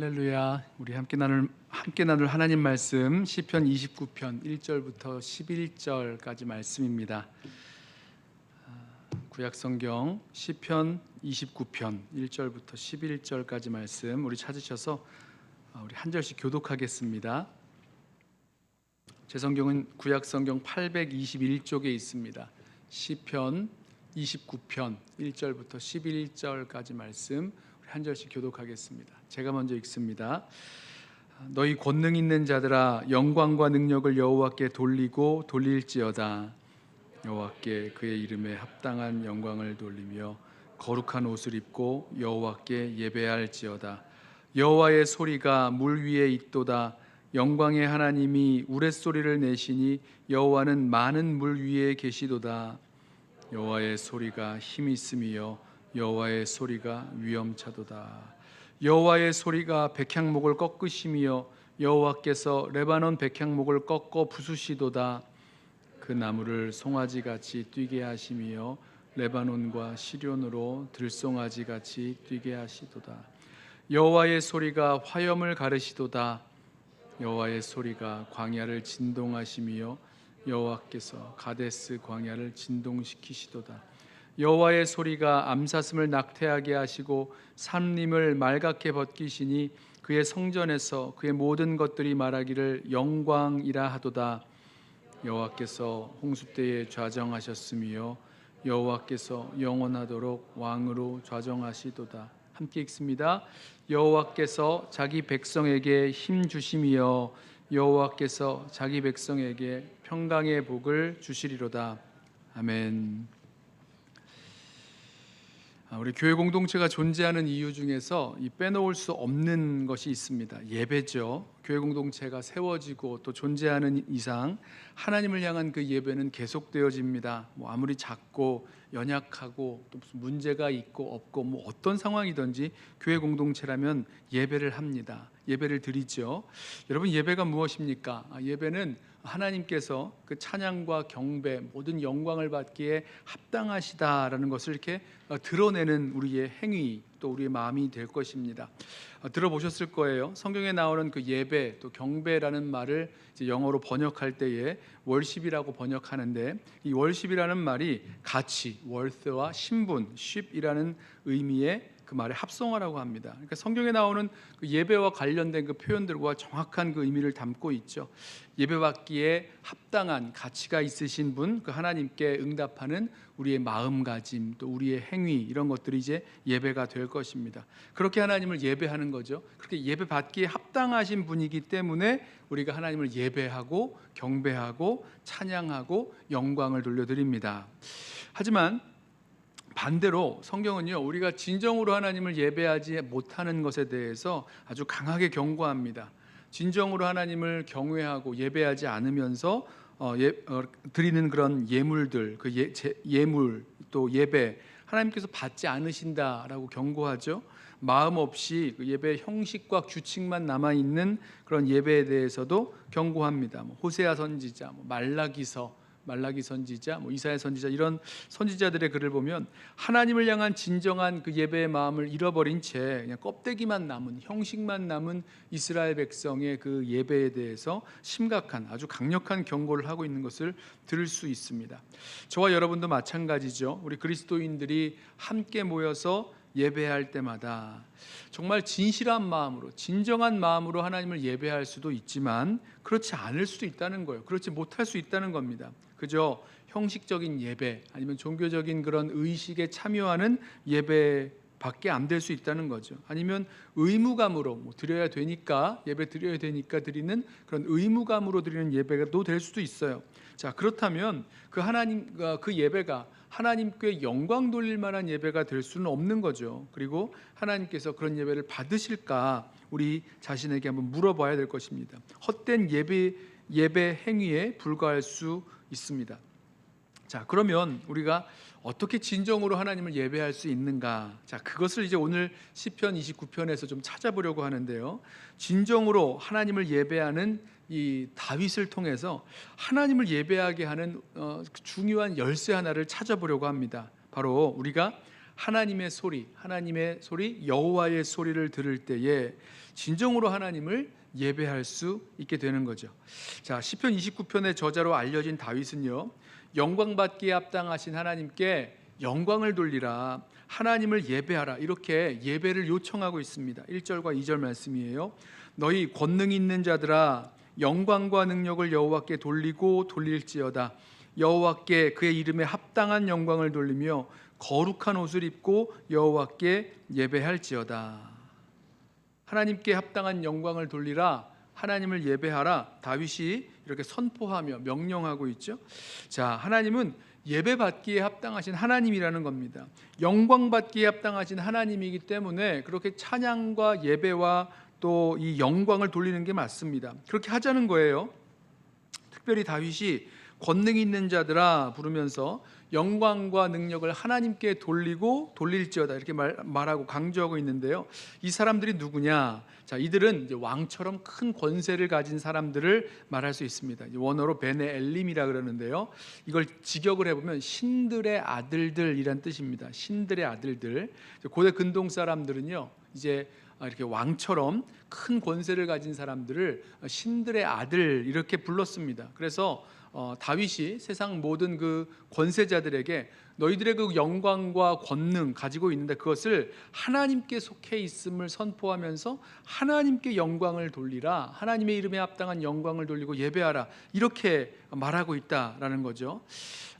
할렐루야. 우리 함께 나눌 함께 나눌 하나님 말씀 시편 29편 1절부터 11절까지 말씀입니다. 아, 구약 성경 시편 29편 1절부터 11절까지 말씀 우리 찾으셔서 아, 우리 한 절씩 교독하겠습니다. 제 성경은 구약 성경 821쪽에 있습니다. 시편 29편 1절부터 11절까지 말씀 한 절씩 교독하겠습니다. 제가 먼저 읽습니다. 너희 권능 있는 자들아 영광과 능력을 여호와께 돌리고 돌릴지어다 여호와께 그의 이름에 합당한 영광을 돌리며 거룩한 옷을 입고 여호와께 예배할지어다 여호와의 소리가 물 위에 있도다 영광의 하나님이 우레소리를 내시니 여호와는 많은 물 위에 계시도다 여호와의 소리가 힘 있음이요 여호와의 소리가 위엄차도다. 여호와의 소리가 백향목을 꺾으시며 여호와께서 레바논 백향목을 꺾어 부수시도다. 그 나무를 송아지 같이 뛰게 하시며 레바논과 시련으로 들송아지 같이 뛰게 하시도다. 여호와의 소리가 화염을 가르시도다. 여호와의 소리가 광야를 진동하시며 여호와께서 가데스 광야를 진동시키시도다 여호와의 소리가 암사슴을 낙태하게 하시고 산림을 말갛게 벗기시니 그의 성전에서 그의 모든 것들이 말하기를 영광이라 하도다. 여호와께서 홍수 때에 좌정하셨으며 여호와께서 영원하도록 왕으로 좌정하시도다. 함께 읽습니다. 여호와께서 자기 백성에게 힘 주심이여 여호와께서 자기 백성에게 평강의 복을 주시리로다. 아멘. 아, 우리 교회 공동체가 존재하는 이유 중에서 이 빼놓을 수 없는 것이 있습니다. 예배죠. 교회 공동체가 세워지고 또 존재하는 이상 하나님을 향한 그 예배는 계속되어집니다. 뭐 아무리 작고 연약하고 또 무슨 문제가 있고 없고 뭐 어떤 상황이든지 교회 공동체라면 예배를 합니다. 예배를 드리죠. 여러분 예배가 무엇입니까? 아, 예배는 하나님께서 그 찬양과 경배 모든 영광을 받기에 합당하시다라는 것을 이렇게 어, 드러내는 우리의 행위 또 우리의 마음이 될 것입니다. 어, 들어보셨을 거예요. 성경에 나오는 그 예배 또 경배라는 말을 영어로 번역할 때에 월십이라고 번역하는데 이 월십이라는 말이 가치, worth와 신분, ship이라는 의미의 그 말의 합성어라고 합니다. 그러니까 성경에 나오는 그 예배와 관련된 그 표현들과 정확한 그 의미를 담고 있죠. 예배받기에 합당한 가치가 있으신 분, 그 하나님께 응답하는 우리의 마음가짐, 또 우리의 행위 이런 것들이 이제 예배가 될 것입니다. 그렇게 하나님을 예배하는 거죠. 그렇게 예배받기에 합당하신 분이기 때문에 우리가 하나님을 예배하고 경배하고 찬양하고 영광을 돌려드립니다. 하지만 반대로 성경은요 우리가 진정으로 하나님을 예배하지 못하는 것에 대해서 아주 강하게 경고합니다. 진정으로 하나님을 경외하고 예배하지 않으면서 어, 예, 어, 드리는 그런 예물들, 그 예, 제, 예물 또 예배 하나님께서 받지 않으신다라고 경고하죠. 마음 없이 그 예배 형식과 규칙만 남아 있는 그런 예배에 대해서도 경고합니다. 뭐 호세아 선지자, 뭐 말라기서 말라기 선지자, 뭐 이사야 선지자 이런 선지자들의 글을 보면 하나님을 향한 진정한 그 예배의 마음을 잃어버린 채 그냥 껍데기만 남은 형식만 남은 이스라엘 백성의 그 예배에 대해서 심각한 아주 강력한 경고를 하고 있는 것을 들을 수 있습니다. 저와 여러분도 마찬가지죠. 우리 그리스도인들이 함께 모여서 예배할 때마다 정말 진실한 마음으로 진정한 마음으로 하나님을 예배할 수도 있지만 그렇지 않을 수도 있다는 거예요. 그렇지 못할 수 있다는 겁니다. 그저 형식적인 예배 아니면 종교적인 그런 의식에 참여하는 예배 밖에 안 될 수 있다는 거죠. 아니면 의무감으로 뭐 드려야 되니까 예배 드려야 되니까 드리는 그런 의무감으로 드리는 예배가 또될 수도 있어요. 자 그렇다면 그 하나님 그 예배가 하나님께 영광 돌릴 만한 예배가 될 수는 없는 거죠. 그리고 하나님께서 그런 예배를 받으실까 우리 자신에게 한번 물어봐야 될 것입니다. 헛된 예배 예배 행위에 불과할 수 있습니다. 자, 그러면 우리가 어떻게 진정으로 하나님을 예배할 수 있는가? 자, 그것을 이제 오늘 시편 29편에서 좀 찾아보려고 하는데요. 진정으로 하나님을 예배하는 이 다윗을 통해서 하나님을 예배하게 하는 어, 중요한 열쇠 하나를 찾아보려고 합니다. 바로 우리가 하나님의 소리, 하나님의 소리, 여호와의 소리를 들을 때에 진정으로 하나님을 예배할 수 있게 되는 거죠. 자, 시편 29편의 저자로 알려진 다윗은요. 영광 받기에 합당하신 하나님께 영광을 돌리라 하나님을 예배하라 이렇게 예배를 요청하고 있습니다. 1절과 2절 말씀이에요. 너희 권능 있는 자들아 영광과 능력을 여호와께 돌리고 돌릴지어다 여호와께 그의 이름에 합당한 영광을 돌리며 거룩한 옷을 입고 여호와께 예배할지어다 하나님께 합당한 영광을 돌리라 하나님을 예배하라 다윗이 이렇게 선포하며 명령하고 있죠. 자, 하나님은 예배 받기에 합당하신 하나님이라는 겁니다. 영광 받기에 합당하신 하나님이기 때문에 그렇게 찬양과 예배와 또 이 영광을 돌리는 게 맞습니다. 그렇게 하자는 거예요. 특별히 다윗이 권능 있는 자들아 부르면서 영광과 능력을 하나님께 돌리고 돌릴지어다 이렇게 말, 말하고 강조하고 있는데요. 이 사람들이 누구냐? 자, 이들은 왕처럼 큰 권세를 가진 사람들을 말할 수 있습니다. 원어로 베네 엘림이라 그러는데요. 이걸 직역을 해보면 신들의 아들들이란 뜻입니다. 신들의 아들들. 고대 근동 사람들은요, 이제 이렇게 왕처럼 큰 권세를 가진 사람들을 신들의 아들 이렇게 불렀습니다. 그래서 어, 다윗이 세상 모든 그 권세자들에게 너희들의 그 영광과 권능 가지고 있는데 그것을 하나님께 속해 있음을 선포하면서 하나님께 영광을 돌리라 하나님의 이름에 합당한 영광을 돌리고 예배하라 이렇게 말하고 있다라는 거죠.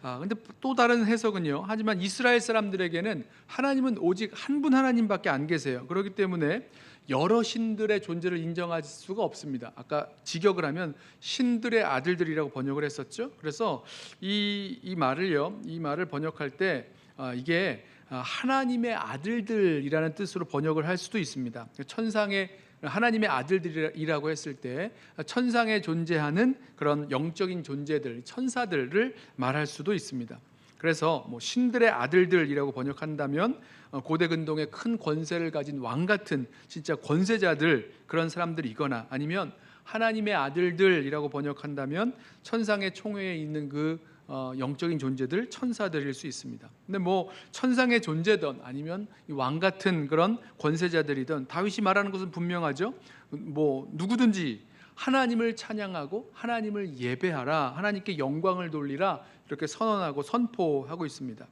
아 근데 또 다른 해석은요. 하지만 이스라엘 사람들에게는 하나님은 오직 한 분 하나님밖에 안 계세요. 그렇기 때문에 여러 신들의 존재를 인정할 수가 없습니다. 아까 직역을 하면 신들의 아들들이라고 번역을 했었죠. 그래서 이, 이 말을요, 이 말을 번역할 때 아, 이게 하나님의 아들들이라는 뜻으로 번역을 할 수도 있습니다. 천상의 하나님의 아들들이라고 했을 때 천상에 존재하는 그런 영적인 존재들, 천사들을 말할 수도 있습니다. 그래서 뭐 신들의 아들들이라고 번역한다면 어, 고대 근동의 큰 권세를 가진 왕 같은 진짜 권세자들 그런 사람들이거나 아니면 하나님의 아들들이라고 번역한다면 천상의 총회에 있는 그 어, 영적인 존재들 천사들일 수 있습니다. 근데 뭐 천상의 존재든 아니면 왕 같은 그런 권세자들이든 다윗이 말하는 것은 분명하죠. 뭐 누구든지 하나님을 찬양하고 하나님을 예배하라 하나님께 영광을 돌리라 이렇게 선언하고 선포하고 있습니다.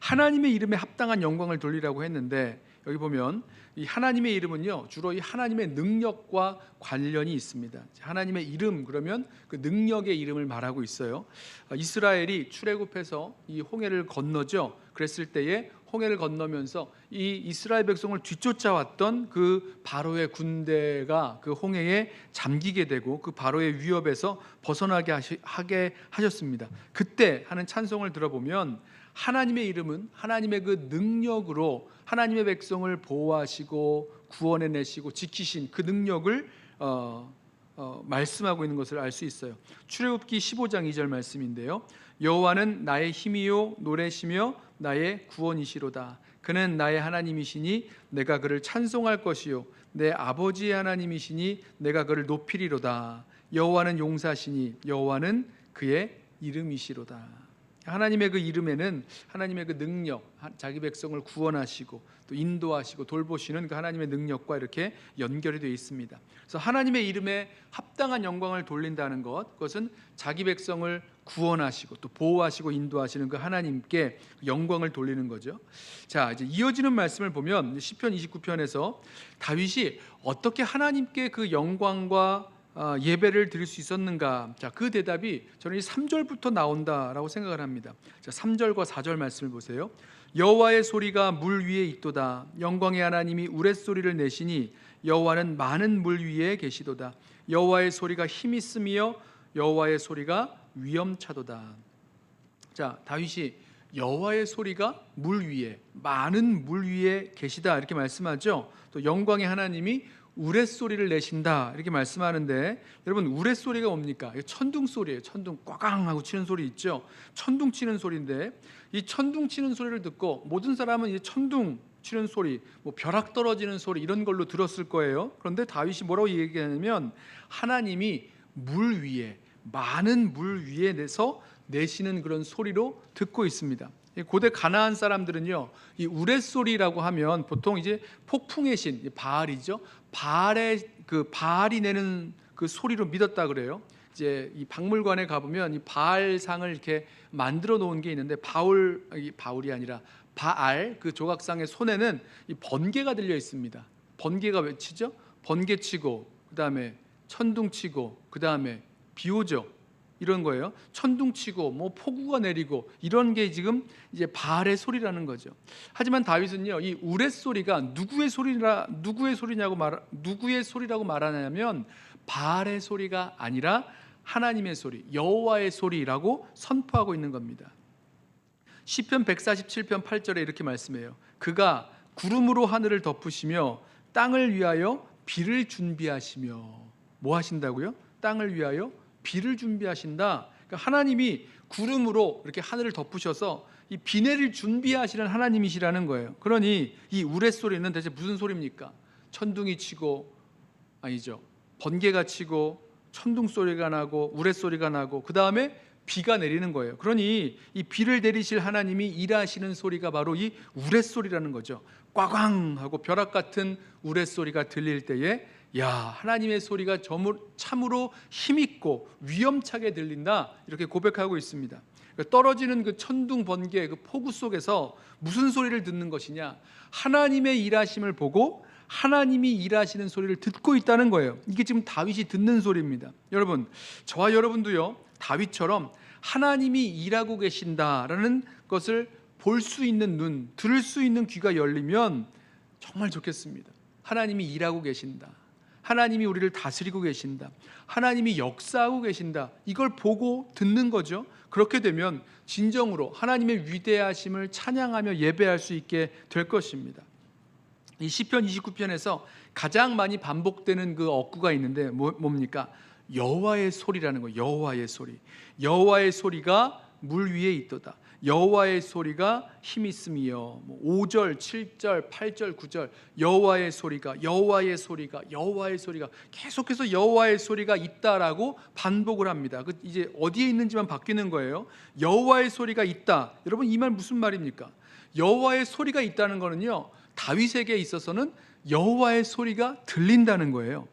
하나님의 이름에 합당한 영광을 돌리라고 했는데 여기 보면 이 하나님의 이름은요 주로 이 하나님의 능력과 관련이 있습니다. 하나님의 이름 그러면 그 능력의 이름을 말하고 있어요. 아, 이스라엘이 출애굽해서 이 홍해를 건너죠. 그랬을 때에 홍해를 건너면서 이 이스라엘 백성을 뒤쫓아왔던 그 바로의 군대가 그 홍해에 잠기게 되고 그 바로의 위협에서 벗어나게 하게 하셨습니다. 그때 하는 찬송을 들어보면 하나님의 이름은 하나님의 그 능력으로 하나님의 백성을 보호하시고 구원해 내시고 지키신 그 능력을 어, 어, 말씀하고 있는 것을 알 수 있어요. 출애굽기 15장 2절 말씀인데요. 여호와는 나의 힘이요 노래시며 나의 구원이시로다. 그는 나의 하나님이시니 내가 그를 찬송할 것이요 내 아버지의 하나님이시니 내가 그를 높이리로다. 여호와는 용사시니 여호와는 그의 이름이시로다. 하나님의 그 이름에는 하나님의 그 능력, 자기 백성을 구원하시고 또 인도하시고 돌보시는 그 하나님의 능력과 이렇게 연결이 되어 있습니다. 그래서 하나님의 이름에 합당한 영광을 돌린다는 것, 그것은 자기 백성을 구원하시고 또 보호하시고 인도하시는 그 하나님께 영광을 돌리는 거죠. 자, 이제 이어지는 말씀을 보면 시편 29편에서 다윗이 어떻게 하나님께 그 영광과 아, 예배를 드릴 수 있었는가? 자, 그 대답이 저는 이 3절부터 나온다라고 생각을 합니다. 자, 3절과 4절 말씀을 보세요. 여호와의 소리가 물 위에 있도다. 영광의 하나님이 우레소리를 내시니 여호와는 많은 물 위에 계시도다. 여호와의 소리가 힘 있으며 여호와의 소리가 위엄차도다. 자, 다윗이 여호와의 소리가 물 위에 많은 물 위에 계시다 이렇게 말씀하죠. 또 영광의 하나님이 우레 소리를 내신다 이렇게 말씀하는데 여러분 우레 소리가 뭡니까? 천둥 소리예요. 천둥 꽝꽝 하고 치는 소리 있죠. 천둥 치는 소리인데 이 천둥 치는 소리를 듣고 모든 사람은 이 천둥 치는 소리, 뭐 벼락 떨어지는 소리 이런 걸로 들었을 거예요. 그런데 다윗이 뭐라고 얘기하냐면 하나님이 물 위에 많은 물 위에 내서 내시는 그런 소리로 듣고 있습니다. 이 고대 가나안 사람들은요, 이 우레소리라고 하면 보통 이제 폭풍의 신이 바알이죠. 바알의 그 바알이 내는 그 소리로 믿었다 그래요. 이제 이 박물관에 가보면 이 바알상을 이렇게 만들어 놓은 게 있는데 바울 이 바울이 아니라 바알 그 조각상의 손에는 이 번개가 들려 있습니다. 번개가 외치죠. 번개 치고 그 다음에 천둥 치고 그 다음에 비 오죠. 이런 거예요. 천둥 치고 뭐 폭우가 내리고 이런 게 지금 이제 바알의 소리라는 거죠. 하지만 다윗은요. 이 우레 소리가 누구의 소리라 누구의 소리냐고 말 누구의 소리라고 말하냐면 바알의 소리가 아니라 하나님의 소리, 여호와의 소리라고 선포하고 있는 겁니다. 시편 147편 8절에 이렇게 말씀해요. 그가 구름으로 하늘을 덮으시며 땅을 위하여 비를 준비하시며 뭐 하신다고요? 땅을 위하여 비를 준비하신다. 그러니까 하나님이 구름으로 이렇게 하늘을 덮으셔서 이 비 내릴 준비하시는 하나님이시라는 거예요. 그러니 이 우레 소리는 대체 무슨 소리입니까? 천둥이 치고 아니죠. 번개가 치고 천둥 소리가 나고 우레 소리가 나고 그 다음에 비가 내리는 거예요. 그러니 이 비를 내리실 하나님이 일하시는 소리가 바로 이 우레 소리라는 거죠. 꽝꽝 하고 벼락 같은 우레 소리가 들릴 때에 야 하나님의 소리가 참으로 힘있고 위험차게 들린다 이렇게 고백하고 있습니다. 그러니까 떨어지는 그 천둥 번개 그 폭우 속에서 무슨 소리를 듣는 것이냐 하나님의 일하심을 보고 하나님이 일하시는 소리를 듣고 있다는 거예요. 이게 지금 다윗이 듣는 소리입니다. 여러분, 저와 여러분도요. 다윗처럼 하나님이 일하고 계신다라는 것을 볼 수 있는 눈, 들을 수 있는 귀가 열리면 정말 좋겠습니다. 하나님이 일하고 계신다. 하나님이 우리를 다스리고 계신다. 하나님이 역사하고 계신다. 이걸 보고 듣는 거죠. 그렇게 되면 진정으로 하나님의 위대하심을 찬양하며 예배할 수 있게 될 것입니다. 이 시편 29편에서 가장 많이 반복되는 그 어구가 있는데 뭐, 뭡니까? 여호와의 소리라는 거. 여호와의 소리. 여호와의 소리가 물 위에 있도다. 여호와의 소리가 힘 있음이요. 뭐 5절, 7절, 8절, 9절 여호와의 소리가 여호와의 소리가 여호와의 소리가 계속해서 여호와의 소리가 있다라고 반복을 합니다. 그 이제 어디에 있는지만 바뀌는 거예요. 여호와의 소리가 있다. 여러분 이 말 무슨 말입니까? 여호와의 소리가 있다는 거는요. 다윗에게 있어서는 여호와의 소리가 들린다는 거예요.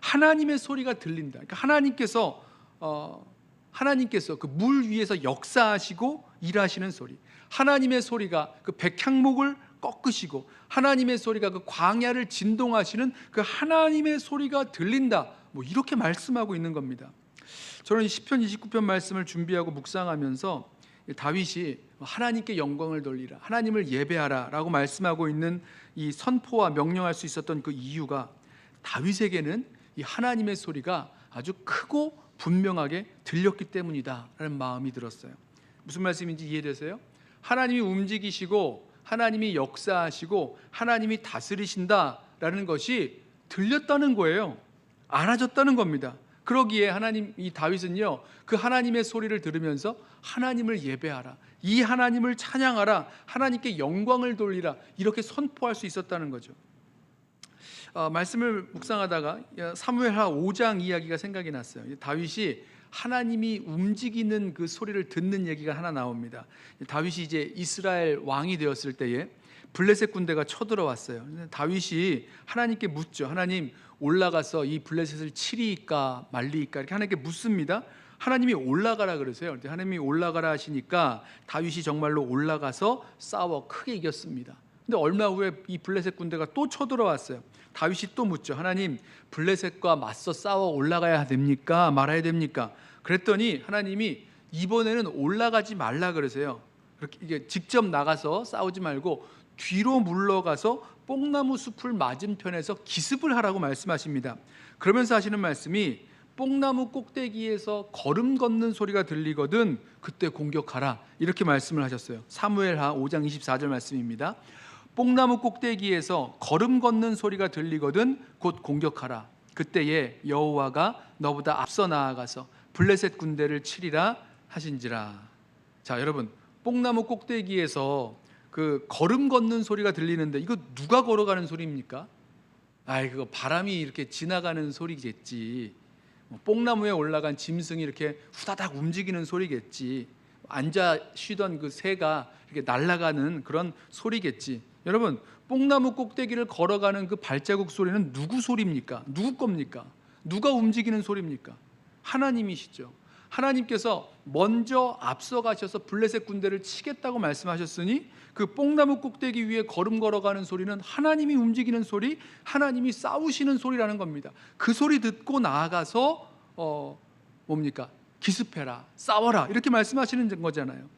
하나님의 소리가 들린다. 그러니까 하나님께서 어, 하나님께서 그 물 위에서 역사하시고 일하시는 소리. 하나님의 소리가 그 백향목을 꺾으시고 하나님의 소리가 그 광야를 진동하시는 그 하나님의 소리가 들린다. 뭐 이렇게 말씀하고 있는 겁니다. 저는 시편 29편 말씀을 준비하고 묵상하면서 다윗이 하나님께 영광을 돌리라. 하나님을 예배하라 라고 말씀하고 있는 이 선포와 명령할 수 있었던 그 이유가 다윗에게는 이 하나님의 소리가 아주 크고 분명하게 들렸기 때문이다라는 마음이 들었어요. 무슨 말씀인지 이해되세요? 하나님이 움직이시고 하나님이 역사하시고 하나님이 다스리신다라는 것이 들렸다는 거예요. 알아졌다는 겁니다. 그러기에 하나님 이 다윗은요 그 하나님의 소리를 들으면서 하나님을 예배하라 이 하나님을 찬양하라 하나님께 영광을 돌리라 이렇게 선포할 수 있었다는 거죠. 어, 말씀을 묵상하다가 사무엘하 5장 이야기가 생각이 났어요. 다윗이 하나님이 움직이는 그 소리를 듣는 얘기가 하나 나옵니다. 다윗이 이제 이스라엘 왕이 되었을 때에 블레셋 군대가 쳐들어왔어요. 다윗이 하나님께 묻죠. 하나님 올라가서 이 블레셋을 치리까 말리까 이렇게 하나님께 묻습니다. 하나님이 올라가라 그러세요. 하나님이 올라가라 하시니까 다윗이 정말로 올라가서 싸워 크게 이겼습니다. 근데 얼마 후에 이 블레셋 군대가 또 쳐들어왔어요. 다윗이 또 묻죠. 하나님, 블레셋과 맞서 싸워 올라가야 됩니까? 말아야 됩니까? 그랬더니 하나님이 이번에는 올라가지 말라 그러세요. 그렇게 이게 직접 나가서 싸우지 말고 뒤로 물러가서 뽕나무 숲을 맞은편에서 기습을 하라고 말씀하십니다. 그러면서 하시는 말씀이 뽕나무 꼭대기에서 걸음 걷는 소리가 들리거든 그때 공격하라 이렇게 말씀을 하셨어요. 사무엘하 5장 24절 말씀입니다. 뽕나무 꼭대기에서 걸음 걷는 소리가 들리거든 곧 공격하라. 그때에 여호와가 너보다 앞서 나아가서 블레셋 군대를 치리라 하신지라. 자, 여러분, 뽕나무 꼭대기에서 그 걸음 걷는 소리가 들리는데 이거 누가 걸어가는 소리입니까? 아이 그거 바람이 이렇게 지나가는 소리겠지. 뭐 뽕나무에 올라간 짐승이 이렇게 후다닥 움직이는 소리겠지. 앉아 쉬던 그 새가 이렇게 날아가는 그런 소리겠지. 여러분, 뽕나무 꼭대기를 걸어가는 그 발자국 소리는 누구 소리입니까? 누구 겁니까? 누가 움직이는 소리입니까? 하나님이시죠. 하나님께서 먼저 앞서가셔서 블레셋 군대를 치겠다고 말씀하셨으니 그 뽕나무 꼭대기 위에 걸음 걸어가는 소리는 하나님이 움직이는 소리, 하나님이 싸우시는 소리라는 겁니다. 그 소리 듣고 나아가서 어 뭡니까? 기습해라, 싸워라 이렇게 말씀하시는 거잖아요.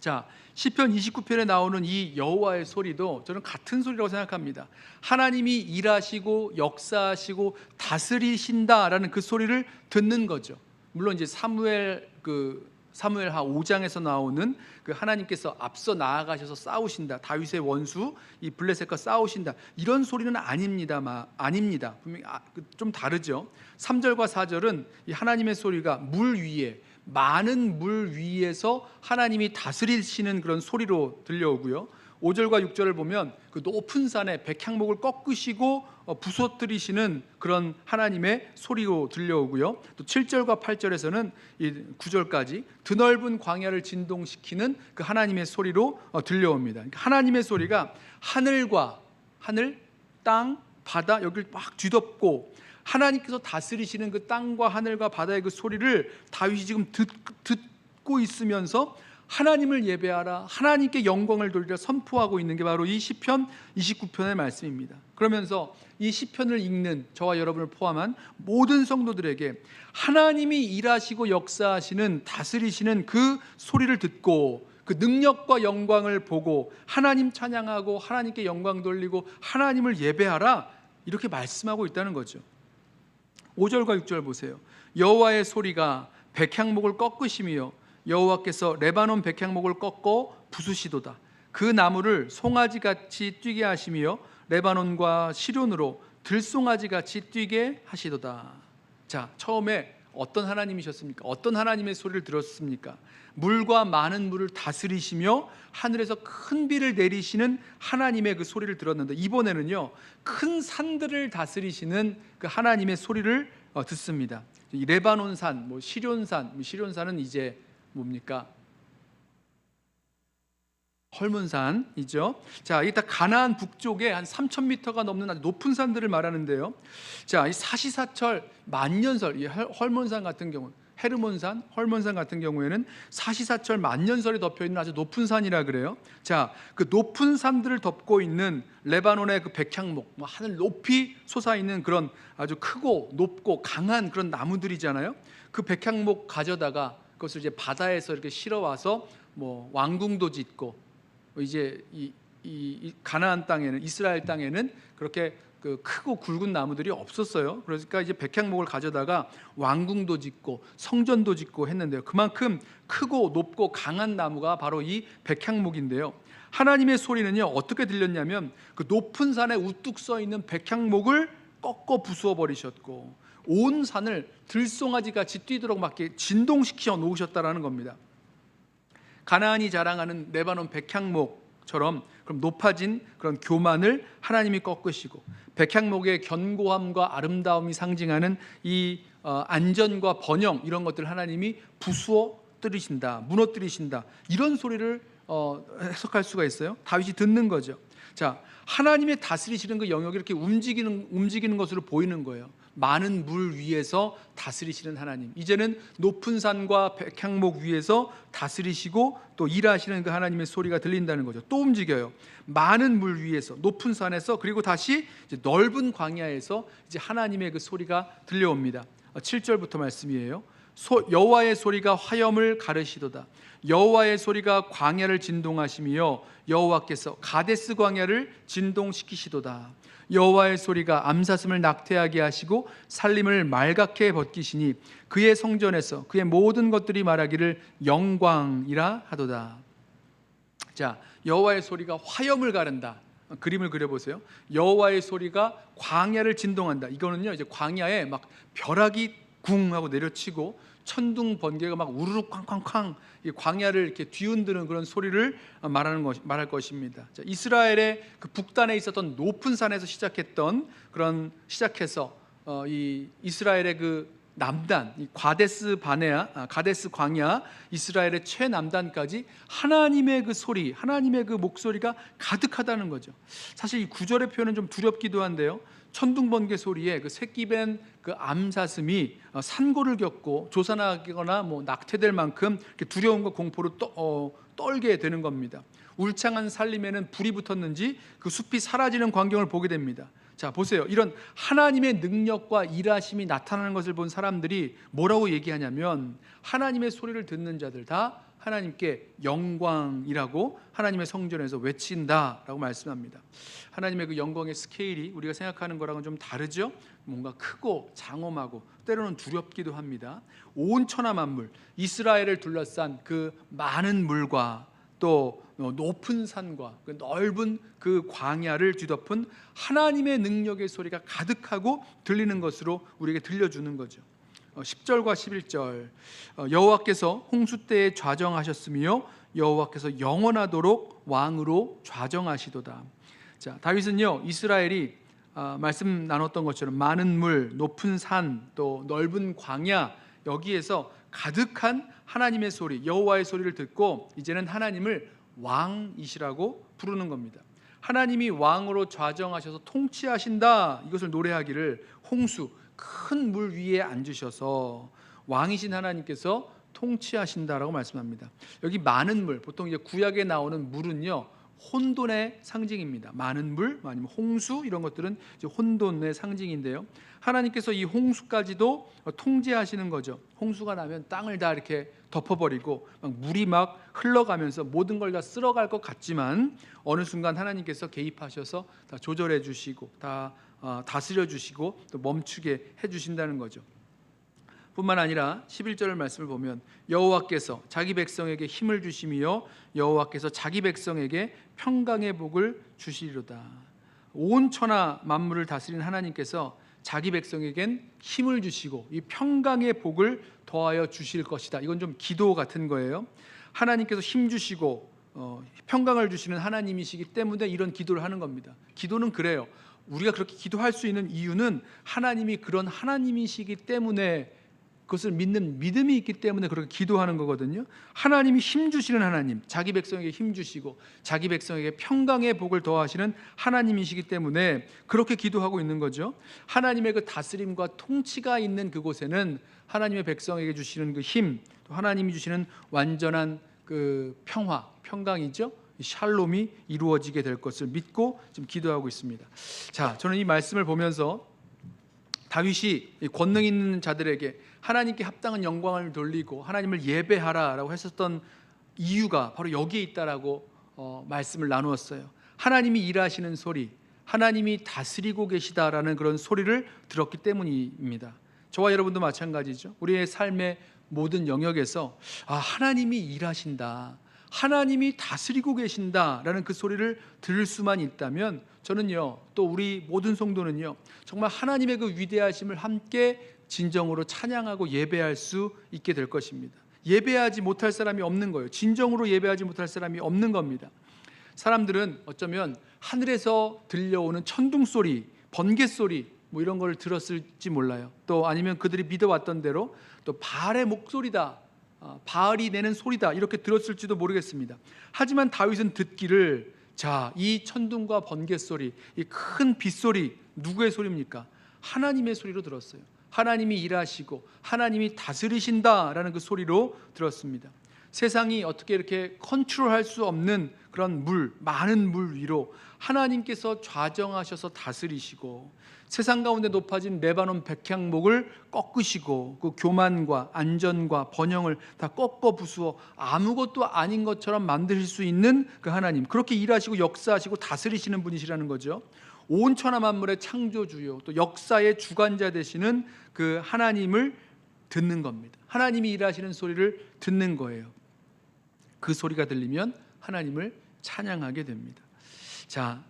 자, 시편 29편에 나오는 이 여호와의 소리도 저는 같은 소리라고 생각합니다. 하나님이 일하시고 역사하시고 다스리신다라는 그 소리를 듣는 거죠. 물론 이제 사무엘 그 사무엘하 5장에서 나오는 그 하나님께서 앞서 나아가셔서 싸우신다. 다윗의 원수 이 블레셋과 싸우신다. 이런 소리는 아닙니다 마 아닙니다. 분명히 아, 그좀 다르죠. 3절과 4절은 이 하나님의 소리가 물 위에 많은 물 위에서 하나님이 다스리시는 그런 소리로 들려오고요. 5절과 6절을 보면 그 높은 산에 백향목을 꺾으시고 어, 부서뜨리시는 그런 하나님의 소리로 들려오고요. 또 7절과 8절에서는 이 9절까지 드넓은 광야를 진동시키는 그 하나님의 소리로 어, 들려옵니다. 그러니까 하나님의 소리가 하늘과 하늘, 땅, 바다 여기를 막 뒤덮고 하나님께서 다스리시는 그 땅과 하늘과 바다의 그 소리를 다윗이 지금 듣, 듣고 있으면서 하나님을 예배하라 하나님께 영광을 돌리라 선포하고 있는 게 바로 이 시편 29편의 말씀입니다. 그러면서 이 시편을 읽는 저와 여러분을 포함한 모든 성도들에게 하나님이 일하시고 역사하시는 다스리시는 그 소리를 듣고 그 능력과 영광을 보고 하나님 찬양하고 하나님께 영광 돌리고 하나님을 예배하라 이렇게 말씀하고 있다는 거죠. 5절과 6절 보세요. 여호와의 소리가 백향목을 꺾으시며 여호와께서 레바논 백향목을 꺾어 부수시도다. 그 나무를 송아지 같이 뛰게 하시며 레바논과 시론으로 들송아지 같이 뛰게 하시도다. 자, 처음에 어떤 하나님이셨습니까? 어떤 하나님의 소리를 들었습니까? 물과 많은 물을 다스리시며 하늘에서 큰 비를 내리시는 하나님의 그 소리를 들었는데 이번에는요 큰 산들을 다스리시는 그 하나님의 소리를 어, 듣습니다. 이 레바논산, 뭐 시련산, 뭐 시련산은 이제 뭡니까? 헐문산이죠. 자, 이따 가나안 북쪽에 한 3,000m가 넘는 아주 높은 산들을 말하는데요. 자, 이 사시사철 만년설, 이 헐- 헐몬산 같은 경우, 헤르몬산, 헐몬산 같은 경우에는 사시사철 만년설이 덮여 있는 아주 높은 산이라 그래요. 자, 그 높은 산들을 덮고 있는 레바논의 그 백향목, 뭐 하늘 높이 솟아 있는 그런 아주 크고 높고 강한 그런 나무들이잖아요. 그 백향목 가져다가 그것을 이제 바다에서 이렇게 실어 와서 뭐 왕궁도 짓고 이제 이, 이, 이 가나안 땅에는 이스라엘 땅에는 그렇게 그 크고 굵은 나무들이 없었어요. 그러니까 이제 백향목을 가져다가 왕궁도 짓고 성전도 짓고 했는데요. 그만큼 크고 높고 강한 나무가 바로 이 백향목인데요. 하나님의 소리는요 어떻게 들렸냐면 그 높은 산에 우뚝 서 있는 백향목을 꺾어 부수어 버리셨고 온 산을 들송아지 같이 뛰도록 막 진동시켜 놓으셨다라는 겁니다. 가나안이 자랑하는 레바논 백향목처럼 그럼 높아진 그런 교만을 하나님이 꺾으시고 백향목의 견고함과 아름다움이 상징하는 이 어, 안전과 번영 이런 것들 하나님이 부수어 뜨리신다, 무너뜨리신다 이런 소리를 어, 해석할 수가 있어요. 다윗이 듣는 거죠. 자, 하나님의 다스리시는 그 영역이 이렇게 움직이는 움직이는 것으로 보이는 거예요. 많은 물 위에서 다스리시는 하나님. 이제는 높은 산과 백향목 위에서 다스리시고 또 일하시는 그 하나님의 소리가 들린다는 거죠. 또 움직여요. 많은 물 위에서 높은 산에서 그리고 다시 넓은 광야에서 이제 하나님의 그 소리가 들려옵니다. 7절부터 말씀이에요. 소, 여호와의 소리가 화염을 가르시도다. 여호와의 소리가 광야를 진동하시며 여호와께서 가데스 광야를 진동시키시도다. 여호와의 소리가 암사슴을 낙태하게 하시고 살림을 말갛게 벗기시니 그의 성전에서 그의 모든 것들이 말하기를 영광이라 하도다. 자, 여호와의 소리가 화염을 가른다. 그림을 그려보세요. 여호와의 소리가 광야를 진동한다. 이거는요, 이제 광야에 막 벼락이 궁 하고 내려치고 천둥 번개가 막 우르르 쾅쾅쾅 이 광야를 이렇게 뒤흔드는 그런 소리를 말하는 것 말할 것입니다. 자, 이스라엘의 그 북단에 있었던 높은 산에서 시작했던 그런 시작해서 어, 이 이스라엘의 그 남단, 이 과데스 바네아, 아, 가데스 광야, 이스라엘의 최남단까지 하나님의 그 소리, 하나님의 그 목소리가 가득하다는 거죠. 사실 이 구절의 표현은 좀 두렵기도 한데요. 천둥 번개 소리에 그 새끼 벤그 암사슴이 어, 산고를 겪고 조산하거나 뭐 낙태될 만큼 두려움과 공포로 떠, 어, 떨게 되는 겁니다. 울창한 살림에는 불이 붙었는지 그 숲이 사라지는 광경을 보게 됩니다. 자 보세요. 이런 하나님의 능력과 일하심이 나타나는 것을 본 사람들이 뭐라고 얘기하냐면 하나님의 소리를 듣는 자들 다 하나님께 영광이라고 하나님의 성전에서 외친다라고 말씀합니다. 하나님의 그 영광의 스케일이 우리가 생각하는 거랑은 좀 다르죠. 뭔가 크고 장엄하고 때로는 두렵기도 합니다. 온 천하 만물 이스라엘을 둘러싼 그 많은 물과 또 높은 산과 그 넓은 그 광야를 뒤덮은 하나님의 능력의 소리가 가득하고 들리는 것으로 우리에게 들려주는 거죠. 어, 10절과 11절 어, 여호와께서 홍수 때에 좌정하셨으며 여호와께서 영원하도록 왕으로 좌정하시도다. 자 다윗은요 이스라엘이 아, 말씀 나눴던 것처럼 많은 물, 높은 산, 또 넓은 광야 여기에서 가득한 하나님의 소리, 여호와의 소리를 듣고 이제는 하나님을 왕이시라고 부르는 겁니다. 하나님이 왕으로 좌정하셔서 통치하신다 이것을 노래하기를 홍수 큰 물 위에 앉으셔서 왕이신 하나님께서 통치하신다라고 말씀합니다. 여기 많은 물 보통 이제 구약에 나오는 물은요 혼돈의 상징입니다. 많은 물, 아니면 홍수 이런 것들은 혼돈의 상징인데요. 하나님께서 이 홍수까지도 통제하시는 거죠. 홍수가 나면 땅을 다 이렇게 덮어버리고 막 물이 막 흘러가면서 모든 걸 다 쓸어갈 것 같지만 어느 순간 하나님께서 개입하셔서 다 조절해 주시고 다 어, 다스려 주시고 또 멈추게 해 주신다는 거죠. 뿐만 아니라 11절 말씀을 보면 여호와께서 자기 백성에게 힘을 주시며 여호와께서 자기 백성에게 평강의 복을 주시리로다. 온 천하 만물을 다스리는 하나님께서 자기 백성에겐 힘을 주시고 이 평강의 복을 더하여 주실 것이다. 이건 좀 기도 같은 거예요. 하나님께서 힘 주시고 어, 평강을 주시는 하나님이시기 때문에 이런 기도를 하는 겁니다. 기도는 그래요. 우리가 그렇게 기도할 수 있는 이유는 하나님이 그런 하나님이시기 때문에 그것을 믿는 믿음이 있기 때문에 그렇게 기도하는 거거든요. 하나님이 힘 주시는 하나님, 자기 백성에게 힘 주시고 자기 백성에게 평강의 복을 더하시는 하나님이시기 때문에 그렇게 기도하고 있는 거죠. 하나님의 그 다스림과 통치가 있는 그곳에는 하나님의 백성에게 주시는 그 힘, 또 하나님이 주시는 완전한 그 평화, 평강이죠. 샬롬이 이루어지게 될 것을 믿고 지금 기도하고 있습니다. 자, 저는 이 말씀을 보면서 다윗이 이 권능 있는 자들에게 하나님께 합당한 영광을 돌리고 하나님을 예배하라라고 했었던 이유가 바로 여기에 있다라고 어, 말씀을 나누었어요. 하나님이 일하시는 소리, 하나님이 다스리고 계시다라는 그런 소리를 들었기 때문입니다. 저와 여러분도 마찬가지죠. 우리의 삶의 모든 영역에서 아, 하나님이 일하신다. 하나님이 다스리고 계신다라는 그 소리를 들을 수만 있다면 저는요 또 우리 모든 성도는요 정말 하나님의 그 위대하심을 함께 진정으로 찬양하고 예배할 수 있게 될 것입니다. 예배하지 못할 사람이 없는 거예요. 진정으로 예배하지 못할 사람이 없는 겁니다. 사람들은 어쩌면 하늘에서 들려오는 천둥 소리, 번개 소리 뭐 이런 걸 들었을지 몰라요. 또 아니면 그들이 믿어왔던 대로 또 바알의 목소리다. 아, 바알이 내는 소리다 이렇게 들었을지도 모르겠습니다. 하지만 다윗은 듣기를 자, 이 천둥과 번개 소리, 이 큰 빗소리 누구의 소리입니까? 하나님의 소리로 들었어요. 하나님이 일하시고 하나님이 다스리신다라는 그 소리로 들었습니다. 세상이 어떻게 이렇게 컨트롤할 수 없는 그런 물, 많은 물 위로 하나님께서 좌정하셔서 다스리시고 세상 가운데 높아진 레바논 백향목을 꺾으시고 그 교만과 안전과 번영을 다 꺾어 부수어 아무것도 아닌 것처럼 만드실 수 있는 그 하나님 그렇게 일하시고 역사하시고 다스리시는 분이시라는 거죠. 온 천하 만물의 창조주요 또 역사의 주관자 되시는 그 하나님을 듣는 겁니다. 하나님이 일하시는 소리를 듣는 거예요. 그 소리가 들리면 하나님을 찬양하게 됩니다. 자,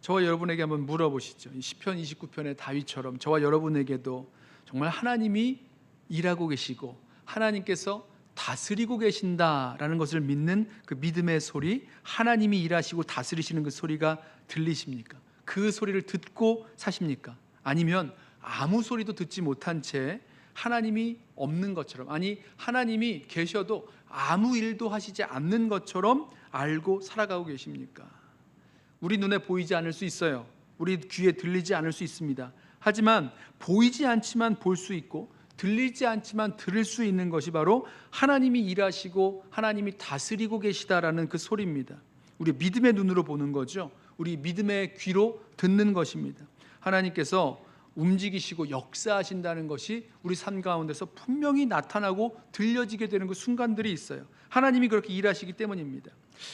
저와 여러분에게 한번 물어보시죠. 시편 29편의 다윗처럼 저와 여러분에게도 정말 하나님이 일하고 계시고 하나님께서 다스리고 계신다라는 것을 믿는 그 믿음의 소리, 하나님이 일하시고 다스리시는 그 소리가 들리십니까? 그 소리를 듣고 사십니까? 아니면 아무 소리도 듣지 못한 채 하나님이 없는 것처럼 아니 하나님이 계셔도 아무 일도 하시지 않는 것처럼 알고 살아가고 계십니까? 우리 눈에 보이지 않을 수 있어요. 우리 귀에 들리지 않을 수 있습니다. 하지만 보이지 않지만 볼 수 있고 들리지 않지만 들을 수 있는 것이 바로 하나님이 일하시고 하나님이 다스리고 계시다라는 그 소리입니다. 우리 믿음의 눈으로 보는 거죠. 우리 믿음의 귀로 듣는 것입니다. 하나님께서 움직이시고 역사하신다는 것이 우리 삶 가운데서 분명히 나타나고 들려지게 되는 그 순간들이 있어요. 하나님이 그렇게 일하시기 때문입니다.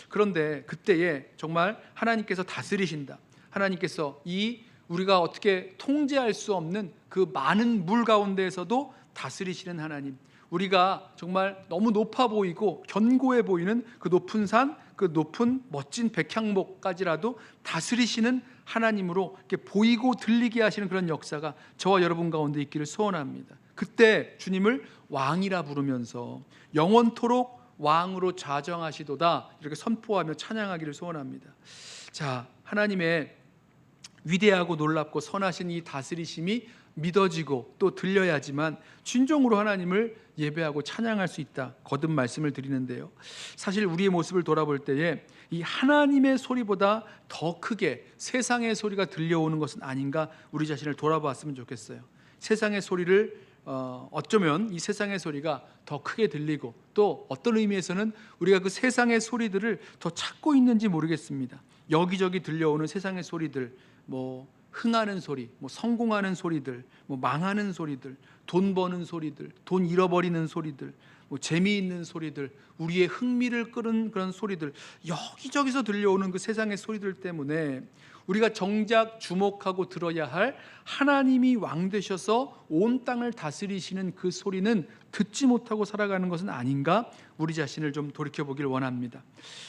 그런데 그때에 정말 하나님께서 다스리신다. 하나님께서 이 우리가 어떻게 통제할 수 없는 그 많은 물 가운데에서도 다스리시는 하나님. 우리가 정말 너무 높아 보이고 견고해 보이는 그 높은 산, 그 높은 멋진 백향목까지라도 다스리시는 하나님으로 이렇게 보이고 들리게 하시는 그런 역사가 저와 여러분 가운데 있기를 소원합니다. 그때 주님을 왕이라 부르면서 영원토록 왕으로 좌정하시도다 이렇게 선포하며 찬양하기를 소원합니다. 자, 하나님의 위대하고 놀랍고 선하신 이 다스리심이 믿어지고 또 들려야지만 진정으로 하나님을 예배하고 찬양할 수 있다. 거듭 말씀을 드리는데요. 사실 우리의 모습을 돌아볼 때에 이 하나님의 소리보다 더 크게 세상의 소리가 들려오는 것은 아닌가 우리 자신을 돌아봤으면 좋겠어요. 세상의 소리를 어, 어쩌면 이 세상의 소리가 더 크게 들리고 또 어떤 의미에서는 우리가 그 세상의 소리들을 더 찾고 있는지 모르겠습니다. 여기저기 들려오는 세상의 소리들, 뭐 흥하는 소리, 뭐 성공하는 소리들, 뭐 망하는 소리들, 돈 버는 소리들, 돈 잃어버리는 소리들, 뭐 재미있는 소리들, 우리의 흥미를 끄는 그런 소리들 여기저기서 들려오는 그 세상의 소리들 때문에 우리가 정작 주목하고 들어야 할 하나님이 왕 되셔서 온 땅을 다스리시는 그 소리는 듣지 못하고 살아가는 것은 아닌가 우리 자신을 좀 돌이켜 보길 원합니다.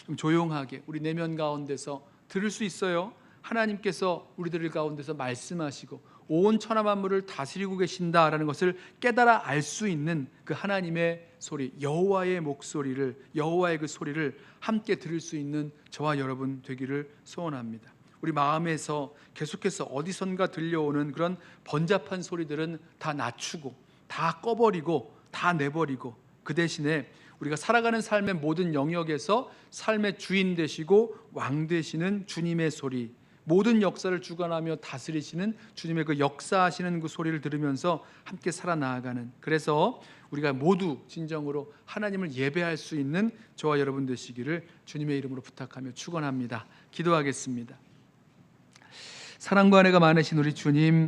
좀 조용하게 우리 내면 가운데서 들을 수 있어요. 하나님께서 우리들 가운데서 말씀하시고 온 천하 만물을 다스리고 계신다라는 것을 깨달아 알 수 있는 그 하나님의 소리, 여호와의 목소리를 여호와의 그 소리를 함께 들을 수 있는 저와 여러분 되기를 소원합니다. 우리 마음에서 계속해서 어디선가 들려오는 그런 번잡한 소리들은 다 낮추고 다 꺼버리고 다 내버리고 그 대신에 우리가 살아가는 삶의 모든 영역에서 삶의 주인 되시고 왕 되시는 주님의 소리 모든 역사를 주관하며 다스리시는 주님의 그 역사하시는 그 소리를 들으면서 함께 살아나가는 그래서 우리가 모두 진정으로 하나님을 예배할 수 있는 저와 여러분 되시기를 주님의 이름으로 부탁하며 축원합니다. 기도하겠습니다. 사랑과 은혜가 많으신 우리 주님